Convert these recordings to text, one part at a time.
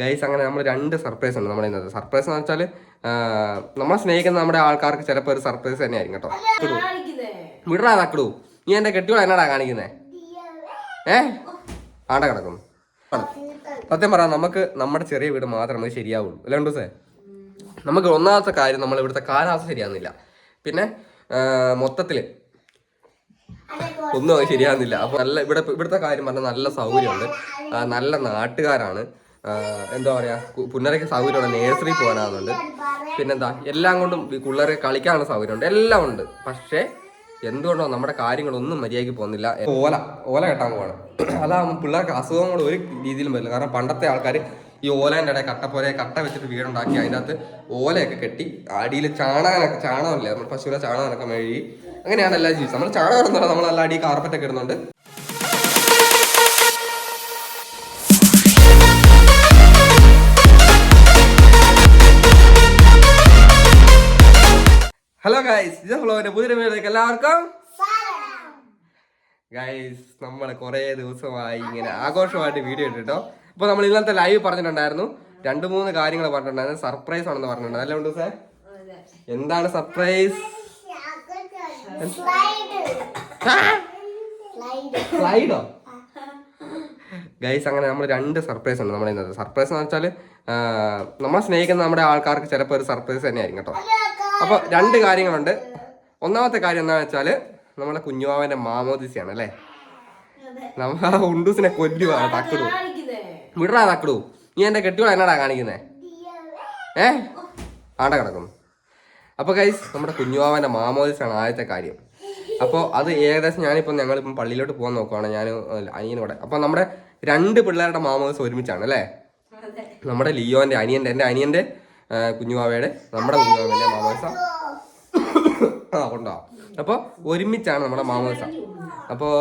Guys അങ്ങനെ നമ്മൾ രണ്ട് സർപ്രൈസ് ഉണ്ട് നമ്മുടെ ഇന്നത്തെ. സർപ്രൈസ് എന്ന് വെച്ചാൽ നമ്മളെ സ്നേഹിക്കുന്ന നമ്മുടെ ആൾക്കാർക്ക് ചിലപ്പോൾ ഒരു സർപ്രൈസ് തന്നെ ആയിരിക്കും കേട്ടോ. വിടറാ നക്കിടൂ. നീ എന്റെ കെട്ടിയോളെ എന്നാടാ കാണിക്കുന്നേ? ഏ? ആണ്ട കിടക്കുന്നു. സത്യം പറയാം നമുക്ക് നമ്മുടെ ചെറിയ വീട് മാത്രമേ ശരിയാവുള്ളൂ. അല്ലേ ഉണ്ടൂസേ നമുക്ക് ഒന്നാമത്തെ കാര്യം നമ്മൾ ഇവിടുത്തെ കാലാവസ്ഥ ശരിയാവുന്നില്ല. പിന്നെ മൊത്തത്തിൽ ഒന്നും ശരിയാവുന്നില്ല. ശരിയാകുന്നില്ല അപ്പൊ നല്ല ഇവിടെ ഇവിടുത്തെ കാര്യം പറഞ്ഞാൽ നല്ല സൗകര്യമുണ്ട്. നല്ല നാട്ടുകാരാണ്. എന്താ പറയാ കു- പുന്നരയ്ക്ക് സൗകര്യമുണ്ട് നേഴ്സറി പോകാനാകുന്നുണ്ട് പിന്നെന്താ എല്ലാം കൊണ്ടും പിള്ളേരെ കളിക്കാനുള്ള സൗകര്യമുണ്ട് എല്ലാം ഉണ്ട്. പക്ഷേ എന്തുകൊണ്ടോ നമ്മുടെ കാര്യങ്ങളൊന്നും മര്യാദയ്ക്ക് പോകുന്നില്ല. ഓല ഓല കെട്ടാൻ പോവാണ്. അതാകുമ്പോൾ പിള്ളേർക്ക് അസുഖങ്ങൾ ഒരു രീതിയിലും വരില്ല. കാരണം പണ്ടത്തെ ആൾക്കാർ ഈ ഓലേന്റെ ഇടയിൽ കട്ട പോലെ കട്ട വെച്ചിട്ട് വീടുണ്ടാക്കി അതിന്റെ അകത്ത് ഓലയൊക്കെ കെട്ടി അടിയിൽ ചാണകനൊക്കെ ചാണകമില്ലേ? നമ്മൾ പശുവിനെ ചാണകനൊക്കെ മെഴുകി അങ്ങനെയാണ് എല്ലാം ജീവിച്ചത് നമ്മൾ ചാണകം ഇടുന്നില്ല നമ്മൾ നല്ല അടി കാർപ്പറ്റൊക്കെ ഇടുന്നുണ്ട്. ഹലോ ഗായ്സ് ഇത് ഫ്ലോവിന്റെ പുതിയ വീഡിയോയിലേക്ക് എല്ലാവർക്കും ഗായ്സ് നമ്മൾ കുറേ ദിവസമായി ഇങ്ങനെ ആഘോഷമായിട്ട് വീഡിയോ ഇട്ടിട്ടോ. അപ്പോൾ നമ്മൾ ഇന്നത്തെ ലൈവ് പറഞ്ഞിട്ടുണ്ടായിരുന്നു. രണ്ട് മൂന്ന് കാര്യങ്ങൾ പറഞ്ഞിട്ടുണ്ടായിരുന്നു. സർപ്രൈസ് ആണെന്ന് പറഞ്ഞിട്ടുണ്ടായിരുന്നു അല്ലേ ഉണ്ട് സാർ എന്താണ് സർപ്രൈസ് സ്ലൈഡോ ഗൈസ് അങ്ങനെ നമ്മൾ രണ്ട് സർപ്രൈസ് ഉണ്ട് നമ്മുടെ ഇന്നത്തെ സർപ്രൈസ് എന്ന് വെച്ചാൽ നമ്മളെ സ്നേഹിക്കുന്ന നമ്മുടെ ആൾക്കാർക്ക് ചിലപ്പോൾ ഒരു സർപ്രൈസ് തന്നെയായിരിക്കും കേട്ടോ. അപ്പോൾ രണ്ട് കാര്യങ്ങളുണ്ട്. ഒന്നാമത്തെ കാര്യം എന്താണെന്ന് വെച്ചാൽ നമ്മളെ കുഞ്ഞുവാവന്റെ മാമോദിസയാണ് അല്ലേ? നമ്മൾ ആ ഉണ്ടൂസിനെ കൊല്ലുവാണ് തക്കിടൂ. വിടറാ തക്കിടൂ. നീ എന്റെ കെട്ടിയോളെ എന്നാടാ കാണിക്കുന്നേ? ഏ? ആണ്ട കിടക്കുന്നു. അപ്പോൾ കൈസ് നമ്മുടെ കുഞ്ഞുവാവന്റെ മാമോദിസാണ് ആദ്യത്തെ കാര്യം. അപ്പോൾ അത് ഏകദേശം ഞാനിപ്പോൾ ഞങ്ങളിപ്പം പള്ളിയിലോട്ട് പോകാൻ നോക്കുവാണ്. ഞാൻ അനിയനോടെ അപ്പോൾ നമ്മുടെ രണ്ട് പിള്ളേരുടെ മാമോദിസ് ഒരുമിച്ചാണ് അല്ലേ? നമ്മുടെ ലിയോന്റെ അനിയന്റെ എന്റെ അനിയന്റെ ആ, കുഞ്ഞുവാവയുടെ നമ്മുടെ കുഞ്ഞുവാവയുടെ മാമോദിസ ആ കൊണ്ടോ. അപ്പോൾ ഒരുമിച്ചാണ് നമ്മുടെ മാമോദിസ അപ്പോൾ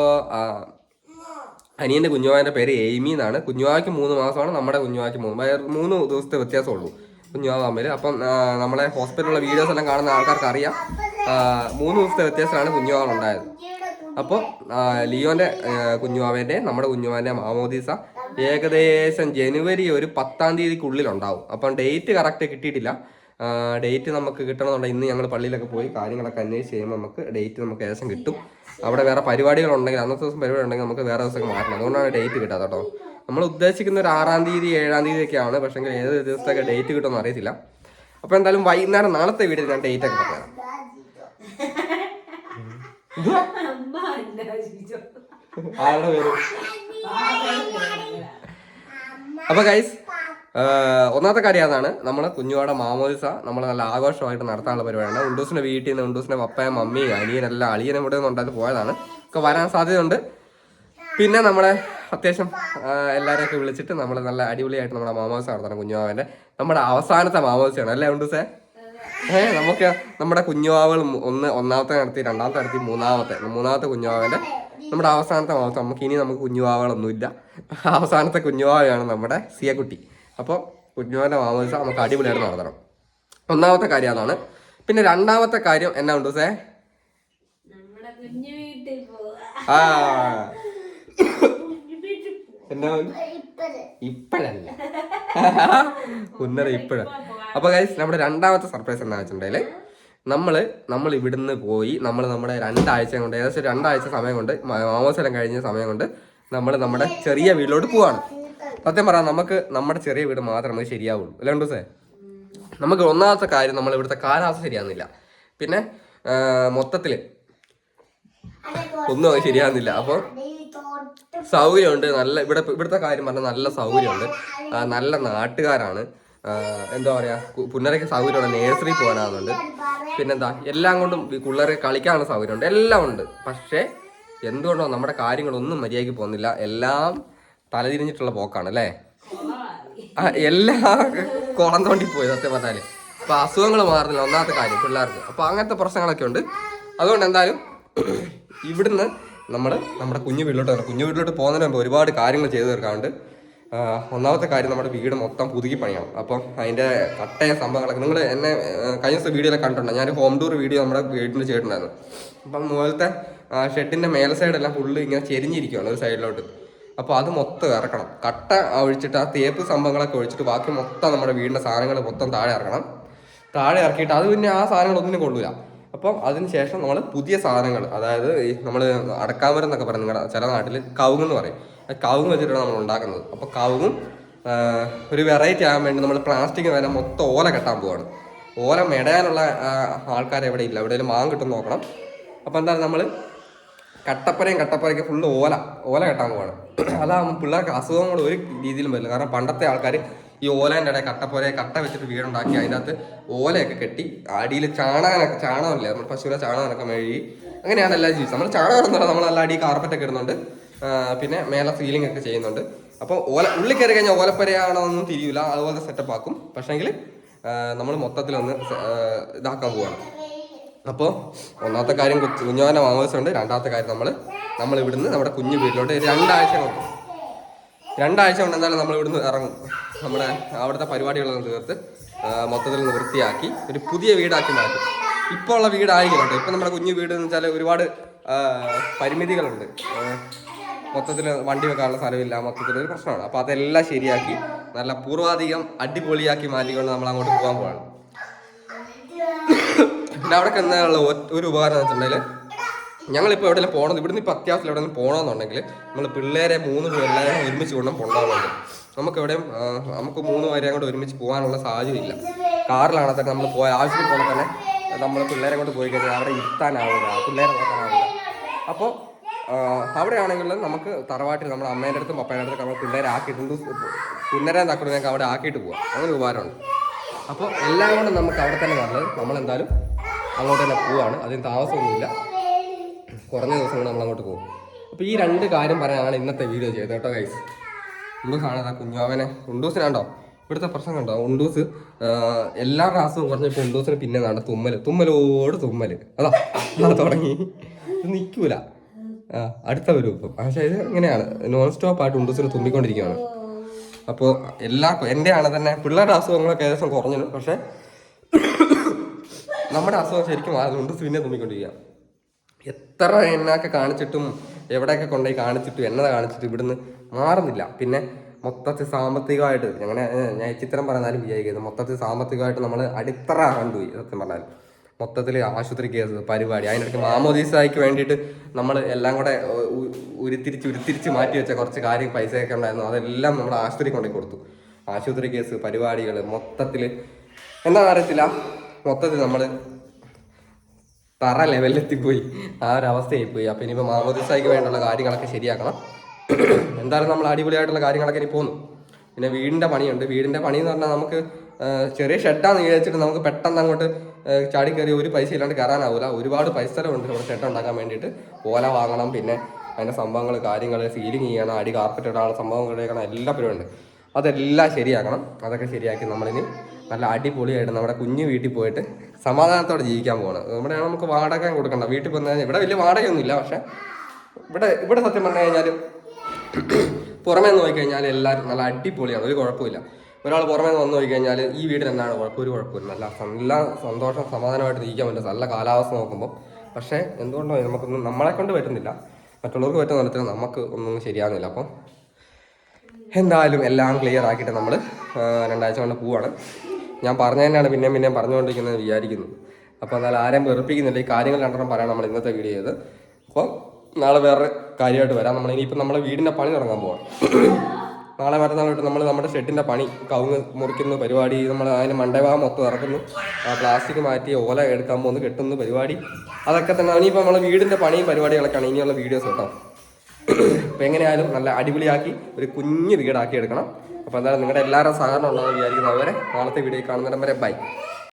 അനിയന്റെ കുഞ്ഞുവാവിന്റെ പേര് എയ്മി എന്നാണ്. കുഞ്ഞുവാവയ്ക്ക് മൂന്ന് മാസമാണ് നമ്മുടെ കുഞ്ഞുവാവയ്ക്ക് മൂന്ന്. മൂന്ന് ദിവസത്തെ വ്യത്യാസമുള്ളൂ കുഞ്ഞുവാവ തമ്മിൽ അപ്പം നമ്മളെ ഹോസ്പിറ്റലിലുള്ള വീഡിയോസ് എല്ലാം കാണുന്ന ആൾക്കാർക്ക് അറിയാം. മൂന്ന് ദിവസത്തെ വ്യത്യാസമാണ് കുഞ്ഞുവാവുണ്ടായത് അപ്പോൾ ലിയോന്റെ കുഞ്ഞുവാവേന്റെ നമ്മുടെ കുഞ്ഞുവാവിന്റെ മാമോദീസ ഏകദേശം ജനുവരി ഒരു പത്താം തീയതിക്കുള്ളിൽ ഉണ്ടാവും അപ്പം ഡേറ്റ് കറക്റ്റ് കിട്ടിയിട്ടില്ല. ഡേറ്റ് നമുക്ക് കിട്ടണമെന്നുണ്ടെങ്കിൽ ഇന്ന് ഞങ്ങൾ പള്ളിയിലൊക്കെ പോയി കാര്യങ്ങളൊക്കെ അന്വേഷിച്ച് ചെയ്യുമ്പോൾ നമുക്ക് ഡേറ്റ് നമുക്ക് ഏകദേശം കിട്ടും. അവിടെ വേറെ പരിപാടികൾ ഉണ്ടെങ്കിൽ അന്നത്തെ ദിവസം പരിപാടി ഉണ്ടെങ്കിൽ നമുക്ക് വേറെ ദിവസം മാറ്റണം. അതുകൊണ്ടാണ് ഡേറ്റ് കിട്ടാത്ത കേട്ടോ. നമ്മൾ ഉദ്ദേശിക്കുന്ന ഒരു ആറാം തീയതി ഏഴാം തീയതി ഒക്കെയാണ് പക്ഷേ ഏത് ദിവസത്തൊക്കെ ഡേറ്റ് കിട്ടുമെന്ന് അറിയത്തില്ല. അപ്പോൾ എന്തായാലും വൈകുന്നേരം നാളത്തെ വീഡിയോയിൽ ഞാൻ ഡേറ്റ് ഒക്കെ പറയാം. ആരുടെ പേര്? അപ്പൊ ഗൈസ് ഒന്നാമത്തെ കാര്യം അതാണ്. നമ്മളെ കുഞ്ഞുവാടെ മാമോദിസ നമ്മൾ നല്ല ആഘോഷമായിട്ട് നടത്താനുള്ള പരിപാടിയാണ്. ഉണ്ടൂസിന്റെ വീട്ടിൽ നിന്ന് ഉണ്ടൂസിന്റെ പപ്പയും മമ്മിയും അനിയനെല്ലാം അളിയനും നിന്ന് ഉണ്ടായിട്ട് പോയതാണ്. ഒക്കെ വരാൻ സാധ്യതയുണ്ട്. പിന്നെ നമ്മളെ അത്യാവശ്യം എല്ലാവരെയും എല്ലാവരെയൊക്കെ വിളിച്ചിട്ട് നമ്മൾ നല്ല അടിപൊളിയായിട്ട് നമ്മുടെ മാമോദിസ നടത്തണം കുഞ്ഞുവാവിന്റെ നമ്മുടെ അവസാനത്തെ മാമോദിസയാണ്. അല്ലേ ഉണ്ടൂസേ? ഏ നമുക്ക് നമ്മുടെ കുഞ്ഞുവാവകൾ ഒന്ന് ഒന്നാമത്തെ നടത്തി രണ്ടാമത്തെ നടത്തി മൂന്നാമത്തെ. മൂന്നാമത്തെ കുഞ്ഞുവാവന്റെ നമ്മുടെ അവസാനത്തെ മാസം. നമുക്ക് ഇനി നമുക്ക് കുഞ്ഞുവാവകളൊന്നുമില്ല. അവസാനത്തെ കുഞ്ഞുവാവയാണ് നമ്മുടെ സിയക്കുട്ടി. അപ്പോൾ കുഞ്ഞുവാവന്റെ മാമോദിസ നമുക്ക് അടിപൊളിയായിട്ട് നടത്തണം. ഒന്നാമത്തെ കാര്യം അതാണ്. പിന്നെ രണ്ടാമത്തെ കാര്യം എന്നാ ഉണ്ട് സേ? ആ. എന്നാ ഇപ്പഴല്ല. കുന്നര ഇപ്പഴ. അപ്പൊ ഗൈസ് നമ്മുടെ രണ്ടാമത്തെ സർപ്രൈസ് എന്താ വെച്ചിട്ടുണ്ടെങ്കിൽ നമ്മൾ നമ്മൾ ഇവിടുന്ന് പോയി നമ്മൾ നമ്മുടെ രണ്ടാഴ്ച കൊണ്ട് ഏകദേശം രണ്ടാഴ്ച സമയം കൊണ്ട് മാമോസരം കഴിഞ്ഞ സമയം കൊണ്ട് നമ്മൾ നമ്മുടെ ചെറിയ വീട്ടിലോട്ട് പോവാണ്. സത്യം പറയാം നമുക്ക് നമ്മുടെ ചെറിയ വീട് മാത്രമേ ശരിയാവുള്ളൂ. അല്ലേ ഉണ്ടോ സേ നമുക്ക് ഒന്നാമത്തെ കാര്യം നമ്മൾ ഇവിടുത്തെ കാലാവസ്ഥ ശരിയാവുന്നില്ല. പിന്നെ മൊത്തത്തിൽ ഒന്നും അത് ശരിയാകുന്നില്ല അപ്പോൾ സൗകര്യമുണ്ട് നല്ല ഇവിടെ ഇവിടുത്തെ കാര്യം പറഞ്ഞാൽ നല്ല സൗകര്യമുണ്ട്. നല്ല നാട്ടുകാരാണ്. എന്താ പറയാ കു- പുന്നരയ്ക്ക് സൗകര്യമുണ്ട് നേഴ്സറി പോകാനാകുന്നുണ്ട് പിന്നെന്താ എല്ലാം കൊണ്ടും പിള്ളേരെ കളിക്കാനുള്ള സൗകര്യമുണ്ട് എല്ലാം ഉണ്ട്. പക്ഷേ എന്തുകൊണ്ടോ നമ്മുടെ കാര്യങ്ങളൊന്നും മര്യാദയ്ക്ക് പോകുന്നില്ല. എല്ലാം തലതിരിഞ്ഞിട്ടുള്ള പോക്കാണ് അല്ലേ? ആ എല്ലാം കുളം തോണ്ടി പോയി സത്യം പറഞ്ഞാൽ. അപ്പൊ അസുഖങ്ങൾ മാറുന്നില്ല ഒന്നാമത്തെ കാര്യം പിള്ളേർക്ക്. അപ്പൊ അങ്ങനത്തെ പ്രശ്നങ്ങളൊക്കെ ഉണ്ട്. അതുകൊണ്ട് എന്തായാലും ഇവിടുന്ന് നമ്മൾ നമ്മുടെ കുഞ്ഞു വീട്ടിലോട്ട് കുഞ്ഞു വീട്ടിലോട്ട് പോകുന്നതിന് മുമ്പ് ഒരുപാട് കാര്യങ്ങൾ ചെയ്തു തീർക്കാറുണ്ട് ഒന്നാമത്തെ കാര്യം നമ്മുടെ വീട് മൊത്തം പുതുക്കി പണിയണം. അപ്പം അതിന്റെ കട്ടയ സംഭവങ്ങളൊക്കെ നിങ്ങൾ എന്നെ കഴിഞ്ഞ ദിവസം വീഡിയോയിലൊക്കെ കണ്ടിട്ടുണ്ട്? ഞാൻ ഹോം ടൂർ വീഡിയോ നമ്മുടെ വീടിന്റെ ചെയ്തിട്ടുണ്ടായിരുന്നു അപ്പം മുകളിലത്തെ ഷെഡിന്റെ മേലെ സൈഡെല്ലാം ഫുള്ള് ഇങ്ങനെ ചെരിഞ്ഞിരിക്കുകയാണ് ഒരു സൈഡിലോട്ട് അപ്പോൾ അത് മൊത്തം ഇറക്കണം. കട്ട ഒഴിച്ചിട്ട് ആ തേപ്പ് സംഭവങ്ങളൊക്കെ ഒഴിച്ചിട്ട് ബാക്കി മൊത്തം നമ്മുടെ വീടിന്റെ സാധനങ്ങൾ മൊത്തം താഴെ ഇറക്കണം. താഴെ ഇറക്കിയിട്ട് അത് പിന്നെ ആ സാധനങ്ങളൊന്നിനും കൊള്ളൂല. അപ്പം അതിന് ശേഷം നമ്മൾ പുതിയ സാധനങ്ങൾ അതായത് നമ്മൾ അടക്കാമരം എന്നൊക്കെ പറയും നിങ്ങളുടെ ചില നാട്ടിൽ കവുങ്ങ് എന്ന് പറയും. കവുങ്ങ് വെച്ചിട്ടാണ് നമ്മൾ ഉണ്ടാക്കുന്നത്. അപ്പോൾ കവുങ്ങും ഒരു വെറൈറ്റി ആകാൻ വേണ്ടി നമ്മൾ പ്ലാസ്റ്റിക് വരെ മൊത്തം ഓല കെട്ടാൻ പോവാണ്. ഓല മെടയാനുള്ള ആൾക്കാർ എവിടെ ഇല്ല. എവിടെയെങ്കിലും മാങ്ങ കിട്ടും നോക്കണം. അപ്പോൾ എന്താണ് നമ്മൾ കട്ടപ്പനയും കട്ടപ്പനയൊക്കെ ഫുള്ള് ഓല ഓല കെട്ടാൻ പോവാണ്. അതാകുമ്പോൾ പിള്ളേർക്ക് അസുഖങ്ങൾ ഒരു രീതിയിലും വരില്ല. കാരണം പണ്ടത്തെ ആൾക്കാർ ഈ ഓലേന്റെ ഇടയിൽ കട്ടപ്പുരയെ കട്ട വെച്ചിട്ട് വീടുണ്ടാക്കി അതിനകത്ത് ഓലയൊക്കെ കെട്ടി അടിയിൽ ചാണകനൊക്കെ ചാണകമില്ലേ? നമ്മൾ പശുവിനെ ചാണകനൊക്കെ മെഴുകി. അങ്ങനെയാണ് എല്ലാം ജീവിച്ചത് നമ്മൾ ചാണകം എന്ന് നമ്മൾ നല്ല അടി കാർപ്പറ്റൊക്കെ ഇടുന്നുണ്ട്. പിന്നെ മേലെ സീലിംഗ് ഒക്കെ ചെയ്യുന്നുണ്ട്. അപ്പോൾ ഓല ഉള്ളിൽ കയറി കഴിഞ്ഞാൽ ഓലപ്പരയാണോന്നും തിരിയില്ല അതുപോലെ സെറ്റപ്പ് ആക്കും. പക്ഷേങ്കിൽ നമ്മൾ മൊത്തത്തിലൊന്ന് ഇതാക്കാൻ പോവാണ്. അപ്പോൾ ഒന്നാമത്തെ കാര്യം കൊച്ചു- കുഞ്ഞോന്റെ മാമോസുണ്ട് രണ്ടാമത്തെ കാര്യം നമ്മൾ നമ്മൾ ഇവിടുന്ന് നമ്മുടെ കുഞ്ഞു വീട്ടിലോട്ട് രണ്ടാഴ്ച കൊണ്ട്. രണ്ടാഴ്ച കൊണ്ട് എന്തായാലും നമ്മൾ ഇവിടുന്ന് ഇറങ്ങും. നമ്മുടെ അവിടുത്തെ പരിപാടികളെല്ലാം തീർത്ത് മൊത്തത്തിൽ വൃത്തിയാക്കി ഒരു പുതിയ വീടാക്കി മാറ്റും. ഇപ്പോൾ ഉള്ള വീടായിരിക്കും കേട്ടോ. ഇപ്പം നമ്മുടെ കുഞ്ഞു വീട് എന്ന് വെച്ചാൽ ഒരുപാട് പരിമിതികളുണ്ട്. മൊത്തത്തിൽ വണ്ടി വെക്കാനുള്ള സ്ഥലമില്ല. മൊത്തത്തിൽ ഒരു പ്രശ്നമാണ്. അപ്പോൾ അതെല്ലാം ശരിയാക്കി നല്ല പൂർവാധികം അടിപൊളിയാക്കി മാറ്റിക്കൊണ്ട് നമ്മൾ അങ്ങോട്ട് പോകാൻ പോവാണ്. പിന്നെ അവിടെ കിടന്നുള്ള ഒരു ഉപകാരം എന്ന് വെച്ചിട്ടുണ്ടെങ്കിൽ ഞങ്ങളിപ്പോൾ എവിടെയെങ്കിലും പോകണം ഇവിടുന്ന് ഇപ്പോൾ അത്യാവശ്യം എവിടെയെങ്കിലും പോകണമെന്നുണ്ടെങ്കിൽ നമ്മൾ പിള്ളേരെ മൂന്ന് പിള്ളേരെ ഒരുമിച്ച് കൊണ്ടും കൊണ്ടുപോകുന്നുണ്ട് നമുക്ക് എവിടെയും നമുക്ക് മൂന്ന് പേരെ കൂടെ ഒരുമിച്ച് പോകാനുള്ള സാഹചര്യമില്ല. കാറിലാണ് തന്നെ നമ്മൾ പോയ ആവശ്യത്തിൽ പോലെ തന്നെ നമ്മൾ പിള്ളേരെ കൊണ്ട് പോയി കഴിഞ്ഞാൽ അവിടെ ഇരുത്താനാവില്ല പിള്ളേരെ നോക്കാനാവില്ല. അപ്പോൾ അവിടെയാണെങ്കിൽ നമുക്ക് തറവാട്ടിൽ നമ്മുടെ അമ്മേന്റെ അടുത്തും പപ്പേന്റെ അടുത്തും നമ്മൾ പിള്ളേരെ ആക്കിയിട്ടുണ്ട്. പുന്നരെ ഞങ്ങൾക്ക് അവിടെ ആക്കിയിട്ട് പോവാം. അങ്ങനെ ഉപകാരമുണ്ട്. അപ്പോൾ എല്ലാം കൊണ്ടും നമുക്ക് അവിടെ തന്നെ നല്ലത് നമ്മളെന്തായാലും അങ്ങോട്ട് തന്നെ പോവാണ്. അതിന് താമസമൊന്നുമില്ല. കുറഞ്ഞ ദിവസം കൊണ്ട് നമ്മൾ അങ്ങോട്ട് പോകും. അപ്പോൾ ഈ രണ്ട് കാര്യം പറയാനാണ് ഇന്നത്തെ വീഡിയോ ചെയ്തത് കേട്ടോ ഗൈസ് ഉണ്ടൂസാണ് കാണാതെ കുഞ്ഞാവനെ ഉണ്ടൂസിനാണ്ടോ ഇവിടുത്തെ പ്രശ്നം കണ്ടോ? ഉണ്ടൂസ് എല്ലാ ക്ലാസ്സും കുറഞ്ഞപ്പോൾ ഉണ്ടൂസിന് പിന്നെ നാണ്ട തുമ്മൽ തുമ്മലോട് തുമ്മൽ. അതാ തുടങ്ങി. നിൽക്കൂല. ആ അടുത്ത ഒരു പക്ഷേ ഇത് ഇങ്ങനെയാണ്. നോൺ സ്റ്റോപ്പ് ആയിട്ട് ഉണ്ടസിന് തുമ്പിക്കൊണ്ടിരിക്കുകയാണ് അപ്പോൾ എല്ലാ എന്റെ ആണ് തന്നെ. പിള്ളേരുടെ അസുഖങ്ങളൊക്കെ ഏകദേശം കുറഞ്ഞു പക്ഷേ നമ്മുടെ അസുഖം ശരിക്കും ഉണ്ടസ് പിന്നെ തുമ്മിക്കൊണ്ടിരിക്കുക. എത്ര എന്നൊക്കെ കാണിച്ചിട്ടും എവിടെയൊക്കെ കൊണ്ടുപോയി കാണിച്ചിട്ടും എണ്ണ കാണിച്ചിട്ടും ഇവിടുന്ന് മാറുന്നില്ല. പിന്നെ മൊത്തത്തിൽ സാമ്പത്തികമായിട്ട് അങ്ങനെ ഞാൻ ചിത്രം പറഞ്ഞാലും വിചാരിക്കുന്നത് മൊത്തത്തിൽ സാമ്പത്തികമായിട്ട് നമ്മൾ അടിത്തറ കണ്ടുപോയി സത്യം പറഞ്ഞാൽ മൊത്തത്തിൽ ആശുപത്രി കേസ് പരിപാടി. അതിനിടയ്ക്ക് മാമോദീസായിക്ക് വേണ്ടിയിട്ട് നമ്മൾ എല്ലാം കൂടെ ഉരുത്തിരിച്ച് ഉരുത്തിരിച്ച് മാറ്റി വെച്ച കുറച്ച് കാര്യം പൈസയൊക്കെ ഉണ്ടായിരുന്നു. അതെല്ലാം നമ്മൾ ആശുപത്രി കൊണ്ടുപോയി കൊടുത്തു. ആശുപത്രി കേസ് പരിപാടികൾ മൊത്തത്തിൽ എന്താ അറിയത്തില്ല. മൊത്തത്തിൽ നമ്മൾ തറ ലെവലിലെത്തിപ്പോയി. ആ ഒരു അവസ്ഥയായി പോയി അപ്പം ഇനിയിപ്പോൾ മാമോദിസായിക്ക് വേണ്ടിയുള്ള കാര്യങ്ങളൊക്കെ ശരിയാക്കണം. എന്തായാലും നമ്മൾ അടിപൊളിയായിട്ടുള്ള കാര്യങ്ങളൊക്കെ ഇനി പോകുന്നു പിന്നെ വീടിന്റെ പണിയുണ്ട്. വീടിന്റെ പണി എന്ന് പറഞ്ഞാൽ നമുക്ക് ചെറിയ ഷെഡാന്ന് വിചാരിച്ചിട്ട് നമുക്ക് പെട്ടെന്ന് അങ്ങോട്ട് ചാടി കയറി ഒരു പൈസ ഇല്ലാണ്ട് കയറാനാവില്ല ഒരുപാട് പൈസ ഉണ്ട് ഇവിടെ ഷെഡ് ഉണ്ടാക്കാൻ വേണ്ടിയിട്ട്. ഓല വാങ്ങണം പിന്നെ അതിന്റെ സംഭവങ്ങൾ കാര്യങ്ങൾ സീലിംഗ് ചെയ്യണം അടി കാർപ്പറ്റ് ഇടാനുള്ള സംഭവങ്ങൾ കഴിക്കണം എല്ലാ പരിപാടിയുണ്ട് അതെല്ലാം ശരിയാക്കണം. അതൊക്കെ ശരിയാക്കി നമ്മളിനി നല്ല അടിപൊളിയായിട്ട് നമ്മുടെ കുഞ്ഞു വീട്ടിൽ പോയിട്ട് സമാധാനത്തോടെ ജീവിക്കാൻ പോകണം ഇവിടെ നമുക്ക് വാടക കൊടുക്കണ്ട. വീട്ടിൽ പോകുന്ന ഇവിടെ വലിയ വാടകയൊന്നുമില്ല പക്ഷേ ഇവിടെ ഇവിടെ സത്യം പറഞ്ഞു കഴിഞ്ഞാൽ പുറമേ നോക്കിക്കഴിഞ്ഞാൽ നോക്കി കഴിഞ്ഞാൽ എല്ലാവരും നല്ല അടിപൊളിയാണ്. ഒരു കുഴപ്പമില്ല ഒരാൾ പുറമേ നിന്ന് വന്നു കഴിഞ്ഞാൽ ഈ വീടിന് എന്താണ് കുഴപ്പം? ഒരു കുഴപ്പമില്ല. നല്ല നല്ല സന്തോഷം സമാധാനമായിട്ട് ഇരിക്കാൻ പറ്റും. നല്ല കാലാവസ്ഥ നോക്കുമ്പോൾ പക്ഷേ എന്തുകൊണ്ടോ നമുക്കൊന്നും നമ്മളെ കൊണ്ട് പറ്റുന്നില്ല. മറ്റുള്ളവർക്ക് പറ്റുന്ന തരത്തിൽ നമുക്ക് ഒന്നും ശരിയാകുന്നില്ല അപ്പം എന്തായാലും എല്ലാം ക്ലിയർ ആക്കിയിട്ട് നമ്മൾ രണ്ടാഴ്ച കൊണ്ട് പോവാണ്. ഞാൻ പറഞ്ഞു തന്നെയാണ്. പിന്നെയും പിന്നെയും പറഞ്ഞുകൊണ്ടിരിക്കുന്നത് വിചാരിക്കുന്നു. അപ്പോൾ എന്നാൽ ആരെയും വെറുപ്പിക്കുന്നില്ല. ഈ കാര്യങ്ങൾ രണ്ടെണ്ണം പറയാൻ നമ്മൾ ഇന്നത്തെ വീഡിയോ ചെയ്ത് അപ്പോൾ നാളെ വേറെ കാര്യമായിട്ട് വരാം. നമ്മൾ ഇനിയിപ്പോൾ നമ്മളെ വീടിന്റെ പണി തുടങ്ങാൻ പോവാം നാളെ മറ്റന്നാൾ തൊട്ട് നമ്മൾ നമ്മുടെ ഷെഡിന്റെ പണി കവുങ്ങ് മുറിക്കുന്ന പരിപാടി നമ്മൾ അതിന് മണ്ടഭാഗം മൊത്തം ഇറക്കുന്നു. ആ പ്ലാസ്റ്റിക് മാറ്റി ഓല എടുക്കാൻ പോകുന്നു കെട്ടുന്ന പരിപാടി. അതൊക്കെ തന്നെ ഇനിയിപ്പോൾ നമ്മളെ വീടിന്റെ പണിയും പരിപാടികളൊക്കെയാണ് ഇനിയുള്ള വീഡിയോസ് കേട്ടോ. അപ്പോൾ എങ്ങനെയായാലും നല്ല അടിപൊളിയാക്കി ഒരു കുഞ്ഞ് വീടാക്കി എടുക്കണം. അപ്പോൾ എന്തായാലും നിങ്ങളുടെ എല്ലാവരും സഹകരണം ഉണ്ടാകുമെന്ന് വിചാരിക്കുന്നവരെ നാളത്തെ വീഡിയോ കാണുന്നിടം വരെ ബൈ.